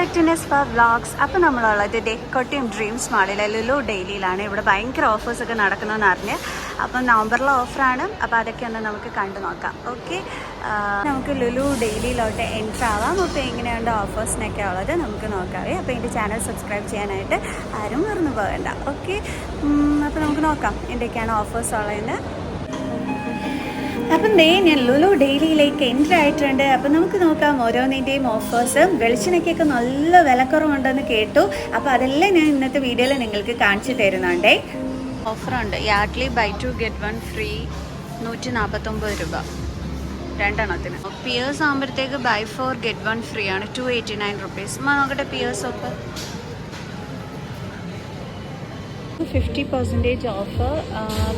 Back to നെസ്പ vlogs അപ്പോൾ നമ്മളുള്ളത് Kottiyam dreams മാളിലെ ലുലു ഡെയിലിയിലാണ്. ഇവിടെ ഭയങ്കര ഓഫേഴ്സ് ഒക്കെ നടക്കുന്നതെന്ന് അറിഞ്ഞ്. അപ്പം നവംബറിലെ ഓഫറാണ് അപ്പോൾ അതൊക്കെ ഒന്ന് നമുക്ക് കണ്ടു നോക്കാം. ഓക്കെ നമുക്ക് ലുലു ഡെയിലിയിലോട്ട് എൻട്രി ആവാം. അപ്പോൾ എങ്ങനെയുണ്ട് ഓഫേഴ്സിനൊക്കെ ഉള്ളത് നമുക്ക് നോക്കാവേ അപ്പോൾ എന്റെ ചാനൽ സബ്സ്ക്രൈബ് ചെയ്യാനായിട്ട് ആരും മറന്നു പോകണ്ട. ഓക്കെ അപ്പോൾ നമുക്ക് നോക്കാം. എന്തൊക്കെയാണ് ഓഫേഴ്സ് ഉള്ളതെന്ന്. അപ്പം ദേ ഞാൻ ലുലു ഡെയിലിയിലേക്ക് എൻട്രി ആയിട്ടുണ്ട്. അപ്പം നമുക്ക് നോക്കാം ഓരോന്നിന്റെയും ഓഫേഴ്സ് വെളിച്ചെണ്ണയ്ക്കൊക്കെ നല്ല വിലക്കുറവുണ്ടെന്ന് കേട്ടു. അപ്പോൾ അതെല്ലാം ഞാൻ ഇന്നത്തെ വീഡിയോയിൽ നിങ്ങൾക്ക് കാണിച്ചു തരുന്നുണ്ടേ. ഓഫറുണ്ട് Yardley buy two get one free നൂറ്റി നാൽപ്പത്തൊമ്പത് രൂപ. രണ്ടെണ്ണത്തിന്. പിയേഴ്സ് ആകുമ്പോഴത്തേക്ക് buy four get one free ആണ്. ടു എയ്റ്റി നയൻ റുപ്പീസ് നോക്കട്ടെ പിയേഴ്സ് ഒക്കെ. ഫിഫ്റ്റി പെർസെന്റേജ് ഓഫ്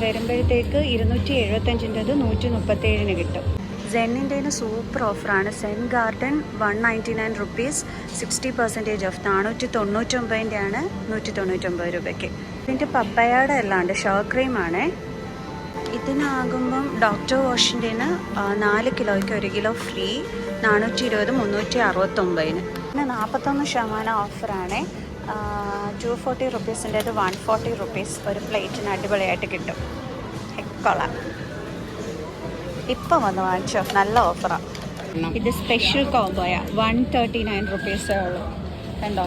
വരുമ്പോഴത്തേക്ക് ഇരുന്നൂറ്റി എഴുപത്തഞ്ചിന്റെത് നൂറ്റി മുപ്പത്തേഴിന് കിട്ടും. സെന്നിന്റെ സൂപ്പർ ഓഫറാണ് Zen garden one ninety nine rupees sixty percentage off നാനൂറ്റി തൊണ്ണൂറ്റൊമ്പതിന്റെ ആണ് നൂറ്റി തൊണ്ണൂറ്റൊമ്പത് രൂപയ്ക്ക്. ഇതിന്റെ പപ്പയാടെ അല്ലാണ്ട് ഷോ ക്രീമാണേ ഇതിനാകുമ്പം ഡോക്ടർ വാഷിന്റെന് നാല് കിലോയ്ക്ക് ഒരു കിലോ ഫ്രീ നാനൂറ്റി ഇരുപത് മുന്നൂറ്റി അറുപത്തൊമ്പതിന് പിന്നെ നാൽപ്പത്തൊന്ന് ശതമാനം ഓഫറാണേ ടു ഫോർട്ടി റുപ്പീസിന്റെത് വൺ ഫോർട്ടി റുപ്പീസ് ഒരു പ്ലേറ്റിന് അടിപൊളിയായിട്ട് കിട്ടും. ഹെക്കോള ഇപ്പം വന്ന് വാങ്ങിച്ചോ നല്ല ഓഫറാണ് ഇത് സ്പെഷ്യൽ കോംബോയാ വൺ തേർട്ടി നയൻ റുപ്പീസേ ഉള്ളൂ. കണ്ടോ?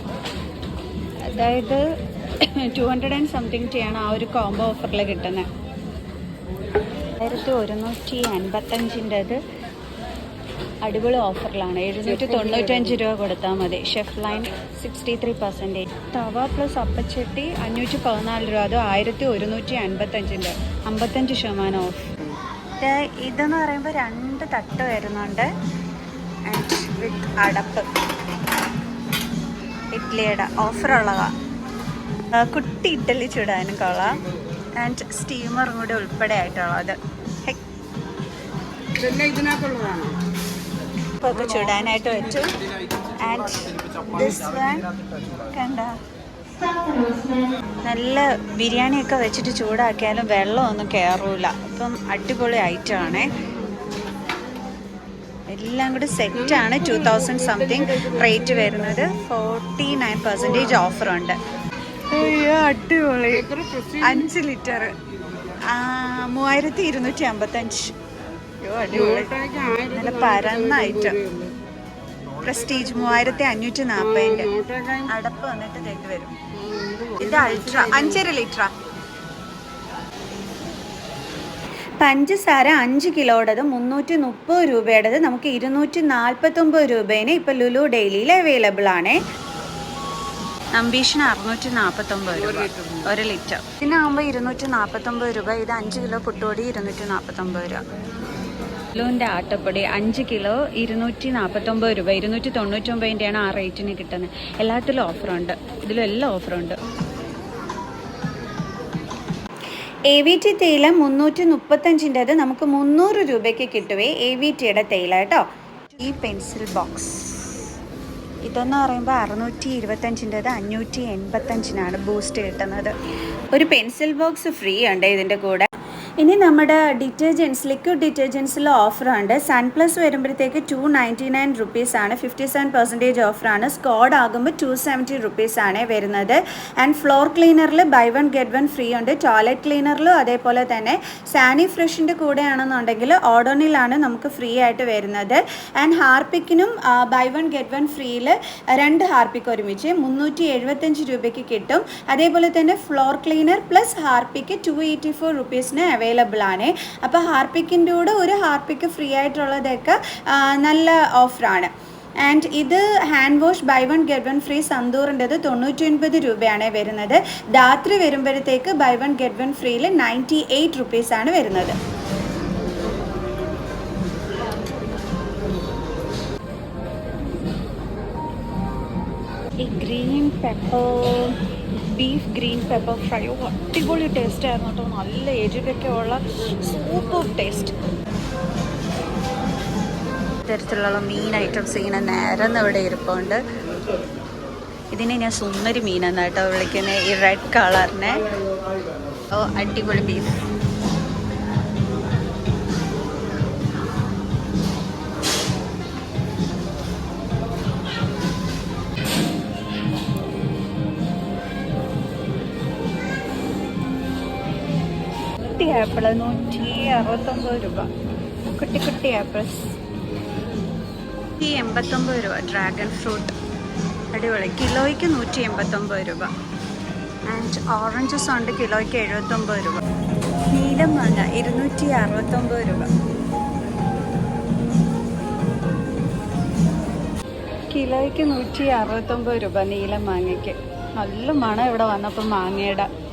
അതായത് ടു ഹൺഡ്രഡ് ആൻഡ് സംതിങ് ചെയ്യാണ് ആ ഒരു കോംബോ ഓഫറിൽ കിട്ടുന്നത് ആയിരത്തി ഒരുന്നൂറ്റി അൻപത്തഞ്ചിന്റെത് അടിപൊളി ഓഫറിലാണ്. എഴുന്നൂറ്റി തൊണ്ണൂറ്റഞ്ച് രൂപ കൊടുത്താൽ മതി. Chef line sixty three percentage tawa plus അപ്പച്ചട്ടി അഞ്ഞൂറ്റി പതിനാല് രൂപ. അത് ആയിരത്തി ഒരുന്നൂറ്റി അൻപത്തഞ്ചിന്റെ അമ്പത്തഞ്ച് ശതമാനം ഓഫ് ഇത് ഇതെന്ന് പറയുമ്പോൾ രണ്ട് തട്ട് വരുന്നുണ്ട്. ആൻഡ് വിത്ത് അടപ്പ്. ഇഡ്ഡലിയുടെ ഓഫറുള്ളതാണ് കുട്ടി ഇഡ്ഡലി ചുടാനും കൊള്ളാം. ആൻഡ് സ്റ്റീമറും കൂടി ഉൾപ്പെടെ ആയിട്ടുള്ളത്. ഇതിനകത്തുള്ളതാണോ? ഒക്കെ ചുടാനായിട്ട് പറ്റും. ആൻഡ് ദിസ് കണ്ട? നല്ല ബിരിയാണിയൊക്കെ വെച്ചിട്ട് ചൂടാക്കിയാലും വെള്ളമൊന്നും കയറൂല അപ്പം അടിപൊളി ഐറ്റം ആണ്. എല്ലാം കൂടി സെറ്റാണ് ടു തൗസൻഡ് സംതിങ് റേറ്റ് വരുന്നത്. ഫോർട്ടി നയൻ പെർസെന്റേജ് ഓഫറുണ്ട് അടിപൊളി. അഞ്ച് ലിറ്റർ മൂവായിരത്തി ഇരുന്നൂറ്റി അമ്പത്തഞ്ച്. നല്ല പരന്ന ഐറ്റം പ്രസ്റ്റീജ് മൂവായിരത്തി അഞ്ഞൂറ്റി നാൽപ്പതിന്റെ. അടപ്പ് വന്നിട്ട് തെറ്റ് വരും. ഇത് അൾട്ര അഞ്ചര ലിറ്ററാ. പഞ്ചസാര അഞ്ച് കിലോയുടേത് മുന്നൂറ്റി മുപ്പത് രൂപയുടേത് നമുക്ക് ഇരുന്നൂറ്റി നാൽപ്പത്തൊമ്പത് രൂപേന് ഇപ്പൊ ലുലു ഡെയിലിയിൽ അവൈലബിൾ ആണ്. അംബീഷൻ അറുന്നൂറ്റി നാൽപ്പത്തൊമ്പത് രൂപ. ഒരു ലിറ്റർ ഇതിനാകുമ്പോൾ ഇരുന്നൂറ്റി നാൽപ്പത്തൊമ്പത് രൂപ. ഇത് അഞ്ച് കിലോ പുട്ടുപൊടി ഇരുന്നൂറ്റി നാൽപ്പത്തൊമ്പത് രൂപ. ലുലുവിന്റെ ആട്ടപ്പൊടി അഞ്ച് കിലോ ഇരുന്നൂറ്റി നാൽപ്പത്തൊമ്പത് രൂപ ഇരുന്നൂറ്റി തൊണ്ണൂറ്റൊമ്പതിന്റെയാണ് ആ റേറ്റിന് കിട്ടുന്നത്. എല്ലാത്തിലും ഓഫറുണ്ട്. ഇതിലും എല്ലാം ഓഫറുണ്ട്. എ വി ടി തേയില മുന്നൂറ്റി മുപ്പത്തഞ്ചിന്റെത് നമുക്ക് മുന്നൂറ് രൂപയ്ക്ക് കിട്ടുവേ എ വി ടിയുടെ തേയില കേട്ടോ. ഈ പെൻസിൽ ബോക്സ്. ഇതെന്ന് പറയുമ്പോൾ അറുന്നൂറ്റി ഇരുപത്തഞ്ചിന്റെത് അഞ്ഞൂറ്റി എൺപത്തഞ്ചിനാണ് ബൂസ്റ്റ് കിട്ടുന്നത്. ഒരു പെൻസിൽ ബോക്സ് ഫ്രീ ഉണ്ട് ഇതിന്റെ കൂടെ. ഇനി നമ്മുടെ ഡിറ്റർജൻസ് ലിക്വിഡ് ഡിറ്റർജൻസിൽ ഓഫറുണ്ട് സൺ പ്ലസ് വരുമ്പോഴത്തേക്ക് ടു നയന്റി നയൻ റുപ്പീസ് ആണ്. ഫിഫ്റ്റി സെവൻ പെർസെന്റേജ് ഓഫറാണ് സ്കോഡ് ആകുമ്പോൾ ടു സെവന്റി റുപ്പീസ് ആണ് വരുന്നത്. And floor ക്ലീനറിൽ buy one get one free ഉണ്ട്. ടോയ്ലറ്റ് ക്ലീനറിലും അതേപോലെ തന്നെ സാനി ഫ്രഷിന്റെ കൂടെയാണെന്നുണ്ടെങ്കിൽ ഓഡോണിലാണ് നമുക്ക് ഫ്രീ ആയിട്ട് വരുന്നത്. ആൻഡ് ഹാർപ്പിക്കിനും ബൈ വൺ ഗെറ്റ് വൺ ഫ്രീയിൽ രണ്ട് ഹാർപ്പിക്ക് ഒരുമിച്ച് മുന്നൂറ്റി എഴുപത്തഞ്ച് രൂപയ്ക്ക് കിട്ടും. അതേപോലെ തന്നെ floor cleaner plus Harpic two eighty four റുപ്പീസിന് available ആണ്. അപ്പോൾ ഹാർപ്പിക്കിന്റെ കൂടെ ഒരു ഹാർപ്പിക്ക് ഫ്രീ ആയിട്ടുള്ളതൊക്കെ നല്ല ഓഫറാണ് ആൻഡ് ഇത് hand wash buy one get one free സന്തൂറിന്റെത് തൊണ്ണൂറ്റി ഒൻപത് രൂപയാണ് വരുന്നത്. രാത്രി വരുമ്പോഴത്തേക്ക് ബൈ വൺ ഗെറ്റ് വൺ ഫ്രീയിൽ നയന്റി എയ്റ്റ് റുപ്പീസാണ് വരുന്നത്. ഈ green pepper beef green pepper fry അടിപൊളി ടേസ്റ്റ് ആയിരുന്നു കേട്ടോ. നല്ല എരിവൊക്കെ ഉള്ള സൂപ്പർ ടേസ്റ്റ് തരത്തിലുള്ള മീൻ ഐറ്റംസ് ഇങ്ങനെ നേരം ഇവിടെ ഇരിപ്പുണ്ട്. ഇതിനെ ഞാൻ സുന്ദരി മീൻ എന്നാട്ടോ വിളിക്കുന്നത് ഈ റെഡ് കളറിനെ ഓ അടിപൊളി ബീഫ് ആപ്പിൾ നൂറ്റി അറുപത്തൊമ്പത് രൂപ. കുട്ടി കുട്ടി ആപ്പിൾസ്. ഈ എൺപത്തൊമ്പത് രൂപ. Dragon fruit. അടിപൊളി. കിലോയ്ക്ക് നൂറ്റി എൺപത്തൊമ്പത് രൂപ. ആൻഡ് ഓറഞ്ചസ് ഉണ്ട് കിലോയ്ക്ക് എഴുപത്തൊമ്പത് രൂപ. നീലം മാങ്ങ ഇരുന്നൂറ്റി അറുപത്തൊമ്പത് രൂപ. കിലോയ്ക്ക് നൂറ്റി അറുപത്തൊമ്പത് രൂപ നീലം മാങ്ങയ്ക്ക്. നല്ല മണം ഇവിടെ വന്നപ്പോൾ മാങ്ങയുടെ.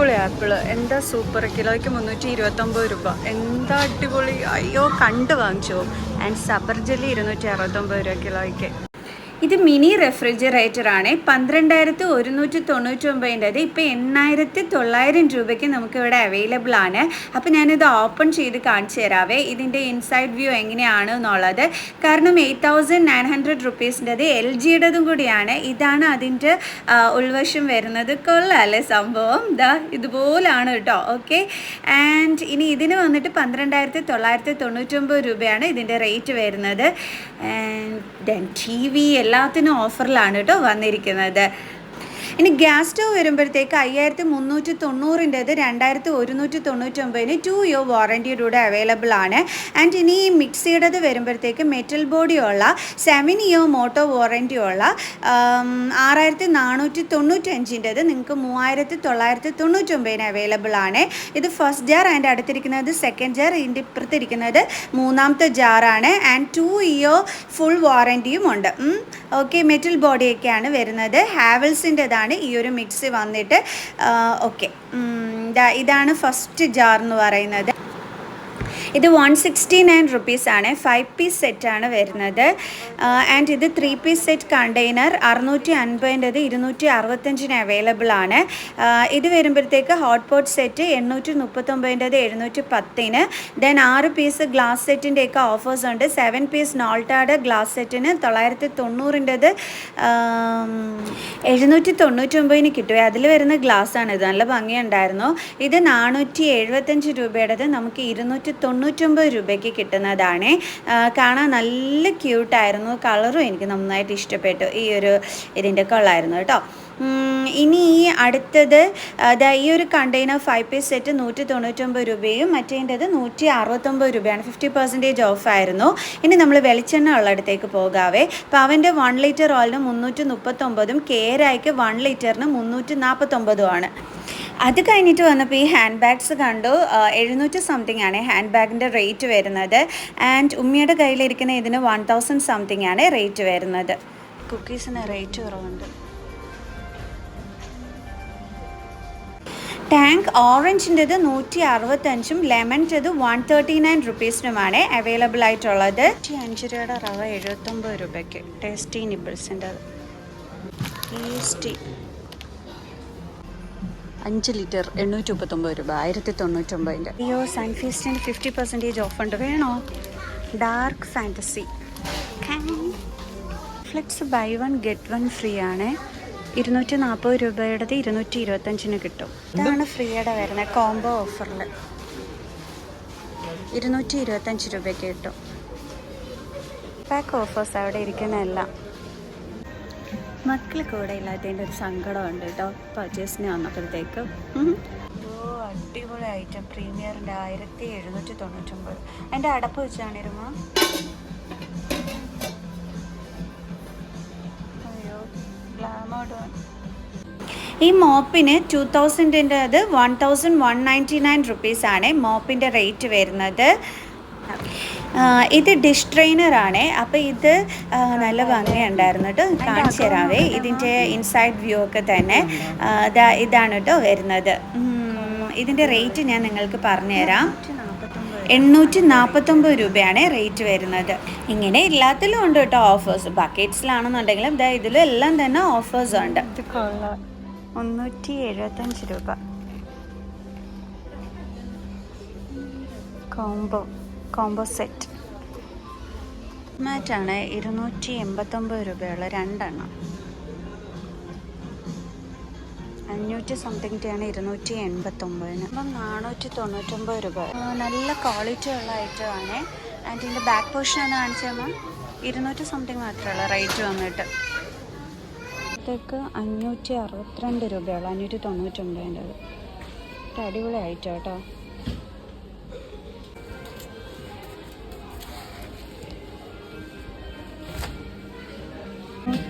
അടിപൊളി ആപ്പിൾ. എന്താ സൂപ്പർ? കിലോയ്ക്ക് മുന്നൂറ്റി ഇരുപത്തൊമ്പത് രൂപ. എന്താ അടിപൊളി? അയ്യോ കണ്ട് വാങ്ങിച്ചു. ആൻഡ് സബർജലി ഇരുന്നൂറ്റി അറുപത്തൊമ്പത് രൂപ കിലോയ്ക്ക്. ഇത് മിനി റെഫ്രിജറേറ്റർ ആണ് പന്ത്രണ്ടായിരത്തി ഒരുന്നൂറ്റി തൊണ്ണൂറ്റി ഒമ്പതിന്റെത് ഇപ്പം എണ്ണായിരത്തി തൊള്ളായിരം രൂപയ്ക്ക് നമുക്ക് ഇവിടെ അവൈലബിൾ ആണ് അപ്പോൾ ഞാനിത് ഓപ്പൺ ചെയ്ത് കാണിച്ചു തരാവേ. ഇതിന്റെ ഇൻസൈഡ് വ്യൂ എങ്ങനെയാണ് എന്നുള്ളത്. കാരണം എയ്റ്റ് തൗസൻഡ് നയൻ ഹൺഡ്രഡ് റുപ്പീസിന്റെത് എൽ ജിയുടേതും കൂടിയാണ്. ഇതാണ് അതിന്റെ ഉൾവശം വരുന്നത്. കൊള്ളാല്ലേ സംഭവം? ദാ ഇതുപോലാണ് കേട്ടോ. ഓക്കെ. ആൻഡ് ഇനി ഇതിന് വന്നിട്ട് പന്ത്രണ്ടായിരത്തി തൊള്ളായിരത്തി തൊണ്ണൂറ്റൊമ്പത് രൂപയാണ് ഇതിന്റെ റേറ്റ് വരുന്നത്. ആൻഡ് ദെൻ ടി വി എല്ലാത്തിനും ഓഫറിലാണ് കേട്ടോ വന്നിരിക്കുന്നത്. ഇനി ഗ്യാസ് സ്റ്റവ് വരുമ്പോഴത്തേക്ക് അയ്യായിരത്തി മുന്നൂറ്റി തൊണ്ണൂറിന്റെത് രണ്ടായിരത്തി ഒരുന്നൂറ്റി തൊണ്ണൂറ്റൊമ്പതിന് ടു ഇയർ വാറന്റിയുടെ അവൈലബിൾ ആണ്. ആൻഡ് ഇനി ഈ മിക്സിയുടേത് വരുമ്പോഴത്തേക്ക് മെറ്റൽ ബോഡിയുള്ള സെവൻ ഇയർ മോട്ടോ വാറന്റിയുള്ള ആറായിരത്തി നാനൂറ്റി തൊണ്ണൂറ്റഞ്ചിന്റെത് നിങ്ങൾക്ക് മൂവായിരത്തി തൊള്ളായിരത്തി തൊണ്ണൂറ്റൊമ്പതിന് അവൈലബിൾ ആണ്. ഇത് ഫസ്റ്റ് ജാർ ആൻഡ് അടുത്തിരിക്കുന്നത് സെക്കൻഡ് ജാർ ഇതിന്റെ ഇപ്പുറത്തിരിക്കുന്നത് മൂന്നാമത്തെ ജാറാണ് ആൻഡ് ടു ഇയർ ഫുൾ വാറന്റിയും ഉണ്ട്. ഓക്കെ മെറ്റൽ ബോഡിയൊക്കെയാണ് വരുന്നത്. ഹാവൽസിന്റെതാണ് ഈ ഒരു മിക്സി വന്നിട്ട്. ഓക്കെ ഇതാണ് ഫസ്റ്റ് ജാർ എന്ന് പറയുന്നത്. ഇത് വൺ സിക്സ്റ്റി നയൻ റുപ്പീസാണ് ഫൈവ് പീസ് സെറ്റാണ് വരുന്നത്. ആൻഡ് ഇത് ത്രീ പീസ് സെറ്റ് കണ്ടെയ്നർ അറുന്നൂറ്റി അൻപതിന്റെത് ഇരുന്നൂറ്റി അറുപത്തഞ്ചിന് അവൈലബിൾ ആണ് ഇത് വരുമ്പോഴത്തേക്ക് ഹോട്ട് പോട്ട് സെറ്റ് എണ്ണൂറ്റി മുപ്പത്തൊമ്പതിന്റെത് എഴുന്നൂറ്റി പത്തിന് ദെൻ ആറ് പീസ് ഗ്ലാസ് സെറ്റിന്റെയൊക്കെ ഓഫേഴ്സ് ഉണ്ട് സെവൻ പീസ് നോൾട്ടാഡ് ഗ്ലാസ് സെറ്റിന് തൊള്ളായിരത്തി തൊണ്ണൂറിന്റെത് എഴുന്നൂറ്റി തൊണ്ണൂറ്റൊമ്പതിന് കിട്ടുക അതിൽ വരുന്ന ഗ്ലാസ്സാണ് ഇത് നല്ല ഭംഗിയുണ്ടായിരുന്നു. ഇത് നാനൂറ്റി എഴുപത്തഞ്ച് രൂപയുടേത്. നമുക്ക് ഇരുന്നൂറ്റി തൊണ്ണൂറ്റൊമ്പത് രൂപയ്ക്ക് കിട്ടുന്നതാണ്. കാണാൻ നല്ല ക്യൂട്ടായിരുന്നു കളറും എനിക്ക് നന്നായിട്ട് ഇഷ്ടപ്പെട്ടു. ഈ ഒരു ഇതിന്റെ കളറായിരുന്നു കേട്ടോ. ഇനി ഈ അടുത്തത് അതാ ഈ ഒരു കണ്ടെയ്നർ ഫൈവ് പീസ് സെറ്റ് നൂറ്റി തൊണ്ണൂറ്റൊമ്പത് രൂപയും മറ്റേന്റെത് നൂറ്റി അറുപത്തൊമ്പത് രൂപയാണ് ഫിഫ്റ്റി പെർസെന്റേജ് ഓഫായിരുന്നു ഇനി നമ്മൾ വെളിച്ചെണ്ണ ഉള്ളിടത്തേക്ക് പോകാവേ. അപ്പോൾ അവന്റെ വൺ ലിറ്റർ ഓയിലിന് മുന്നൂറ്റി മുപ്പത്തൊമ്പതും കേരായ്ക്ക് വൺ ലിറ്ററിന് മുന്നൂറ്റി നാൽപ്പത്തൊമ്പതുമാണ് അത് കഴിഞ്ഞിട്ട് വന്നപ്പോൾ ഈ ഹാൻഡ് ബാഗ്സ് കണ്ടു എഴുന്നൂറ്റി സംതിങ് ആണ് ഹാൻഡ് ബാഗിന്റെ റേറ്റ് വരുന്നത്. ആൻഡ് ഉമ്മിയുടെ കയ്യിലിരിക്കുന്ന ഇതിന് വൺ തൗസൻഡ് സംതിങ് ആണ് റേറ്റ് വരുന്നത്. കുക്കീസിന് റേറ്റ് കുറവുണ്ട്. ടാങ്ക് ഓറഞ്ചിന്റെത് നൂറ്റി അറുപത്തഞ്ചും ലെമണിന്റെത് വൺ തേർട്ടി നയൻ റുപ്പീസിനുമാണ് അവൈലബിൾ ആയിട്ടുള്ളത്. അഞ്ച് രൂപയുടെ റവ എഴുപത്തൊമ്പത് രൂപയ്ക്ക്. ടേസ്റ്റി നിബിൾസിന്റെ ടേസ്റ്റി അഞ്ച് ലിറ്റർ എണ്ണൂറ്റി മുപ്പത്തൊമ്പത് രൂപ ആയിരത്തി തൊണ്ണൂറ്റൊമ്പതിന്റെ. അയ്യോ സൺഫീസ്റ്റിന് ഫിഫ്റ്റി പെർസെന്റേജ് ഓഫ് ഉണ്ട്. വേണോ? Dark fantasy flex buy one get one free ആണ്. ഇരുന്നൂറ്റി നാൽപ്പത് രൂപയുടേത് ഇരുന്നൂറ്റി ഇരുപത്തഞ്ചിന് കിട്ടും. ഇതാണ് ഫ്രീയുടെ വരുന്നത് കോംബോ ഓഫറിൽ ഇരുന്നൂറ്റി ഇരുപത്തഞ്ച് രൂപയ്ക്ക് കിട്ടും. പാക്ക് ഓഫേഴ്സ് അവിടെ ഇരിക്കുന്നതെല്ലാം. മക്കൾ കൂടെ ഇല്ലാത്തതിന്റെ ഒരു സങ്കടമുണ്ട് കേട്ടോ. പർച്ചേസിന് വന്നപ്പോഴത്തേക്ക്. ഓ അടിപൊളി ഐറ്റം പ്രീമിയറിന്റെ ആയിരത്തി എഴുന്നൂറ്റി തൊണ്ണൂറ്റൊമ്പത്. എന്റെ അടപ്പ് വെച്ചാണിരുമ അയ്യോ ഗ്ലാമോഡ് ഈ മോപ്പിന് ടു തൗസൻഡിന്റെ അത് one thousand one ninety nine റുപ്പീസാണ് മോപ്പിന്റെ റേറ്റ് വരുന്നത്. ഇത് ഡിഷ് ട്രെയിനർ ആണ് അപ്പോൾ ഇത് നല്ല ഭംഗിയുണ്ടായിരുന്നു കേട്ടോ കാണിച്ചു തരാവേ. ഇതിന്റെ ഇൻസൈഡ് വ്യൂ ഒക്കെ തന്നെ. ഇതാണ് കേട്ടോ വരുന്നത്. ഇതിന്റെ റേറ്റ് ഞാൻ നിങ്ങൾക്ക് പറഞ്ഞുതരാം. എണ്ണൂറ്റി നാൽപ്പത്തൊമ്പത് രൂപയാണ് റേറ്റ് വരുന്നത്. ഇങ്ങനെ എല്ലാത്തിലും ഉണ്ട് കേട്ടോ ഓഫേഴ്സ് ബക്കറ്റ്സിലാണെന്നുണ്ടെങ്കിലും ഇതാ ഇതിലും എല്ലാം തന്നെ ഓഫേഴ്സ് ഉണ്ട്. മുന്നൂറ്റി എഴുപത്തഞ്ച് രൂപ. കോംബോ. കോംബോ സെറ്റ് മാറ്റാണ് ഇരുന്നൂറ്റി എൺപത്തൊമ്പത് രൂപയുള്ള രണ്ടെണ്ണം. അഞ്ഞൂറ്റി സംതിങ്ങിന്റെയാണ് ഇരുന്നൂറ്റി എൺപത്തൊമ്പതിന്. അപ്പം നാനൂറ്റി തൊണ്ണൂറ്റൊമ്പത് രൂപ. നല്ല ക്വാളിറ്റി ഉള്ള ഐറ്റം ആണ്. ആൻഡ് ഇതിന്റെ ബാക്ക് പോർഷൻ എന്ന് കാണിച്ചാൽ ഇരുന്നൂറ്റി സംതിങ് മാത്രമേ റേറ്റ് വന്നിട്ട്. ഇതൊക്കെ അഞ്ഞൂറ്റി അറുപത്തിരണ്ട് രൂപയുള്ളൂ അഞ്ഞൂറ്റി തൊണ്ണൂറ്റൊമ്പതിന്റെ അടിപൊളി ഐറ്റം കേട്ടോ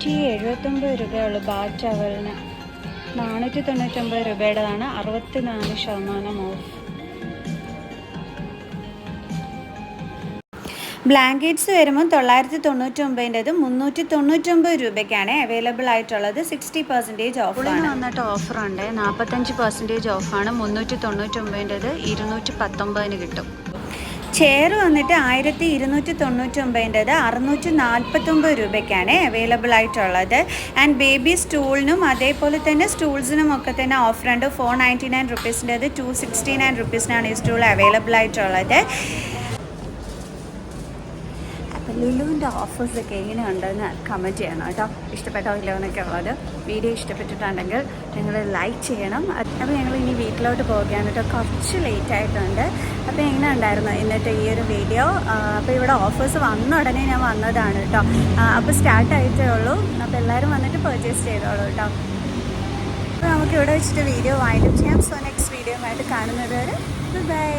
നൂറ്റി എഴുപത്തൊമ്പത് രൂപയുള്ളൂ ബാറ്റ് ടവലിന് നാനൂറ്റി തൊണ്ണൂറ്റൊമ്പത് രൂപയുടേതാണ് അറുപത്തി നാല് ശതമാനം ഓഫ്. ബ്ലാങ്കറ്റ്സ് വരുമ്പോൾ തൊള്ളായിരത്തി തൊണ്ണൂറ്റി ഒമ്പതിന്റെത് മുന്നൂറ്റി തൊണ്ണൂറ്റൊമ്പത് രൂപയ്ക്കാണ് അവൈലബിൾ ആയിട്ടുള്ളത് സിക്സ്റ്റി പെർസെന്റേജ് ഓഫ് വന്നിട്ട് ഓഫറുണ്ട് നാൽപ്പത്തഞ്ച് പെർസെന്റേജ് ഓഫാണ് മുന്നൂറ്റി തൊണ്ണൂറ്റൊമ്പതിന്റെത് ഇരുന്നൂറ്റി പത്തൊമ്പതിന് കിട്ടും. ചെയർ വന്നിട്ട് ആയിരത്തി ഇരുന്നൂറ്റി തൊണ്ണൂറ്റൊമ്പതിന്റെത് അറുന്നൂറ്റി നാൽപ്പത്തൊമ്പത് രൂപയ്ക്കാണ് അവൈലബിൾ ആയിട്ടുള്ളത്. ആൻഡ് ബേബി സ്റ്റൂളിനും അതേപോലെ തന്നെ സ്റ്റൂൾസിനും ഒക്കെ തന്നെ ഓഫറുണ്ട് ഫോർ നയന്റി നയൻ റുപ്പീസിന്റെത് ടു സിക്സ്റ്റി നയൻ റുപ്പീസിനാണ് ഈ സ്റ്റൂൾ അവൈലബിൾ ആയിട്ടുള്ളത്. ലുലുവിന്റെ ഓഫേഴ്സൊക്കെ എങ്ങനെയുണ്ടെന്ന് കമന്റ് ചെയ്യണം കേട്ടോ. ഇഷ്ടപ്പെട്ടോ ഇല്ലോ എന്നൊക്കെ ഉള്ളത്. വീഡിയോ ഇഷ്ടപ്പെട്ടിട്ടുണ്ടെങ്കിൽ നിങ്ങൾ ലൈക്ക് ചെയ്യണം. അപ്പോൾ ഞങ്ങൾ ഇനി വീട്ടിലോട്ട് പോവുകയാണ് കേട്ടോ. കുറച്ച് ലേറ്റ് ആയിട്ടുണ്ട്. അപ്പോൾ എങ്ങനെ ഉണ്ടായിരുന്നു എന്നിട്ട് ഈ ഒരു വീഡിയോ അപ്പോൾ ഇവിടെ ഓഫേഴ്സ് വന്ന ഉടനെ ഞാൻ വന്നതാണ് കേട്ടോ. അപ്പോൾ സ്റ്റാർട്ട് ആയിട്ടേ ഉള്ളൂ. അപ്പോൾ എല്ലാവരും വന്നിട്ട് പർച്ചേസ് ചെയ്തോളൂ കേട്ടോ. അപ്പോൾ നമുക്ക് ഇവിടെ വെച്ചിട്ട് വീഡിയോ വൈൻഡപ്പ് ചെയ്യാം. സോ നെക്സ്റ്റ് വീഡിയോ ആയിട്ട് കാണുന്നത് വരെ ബൈ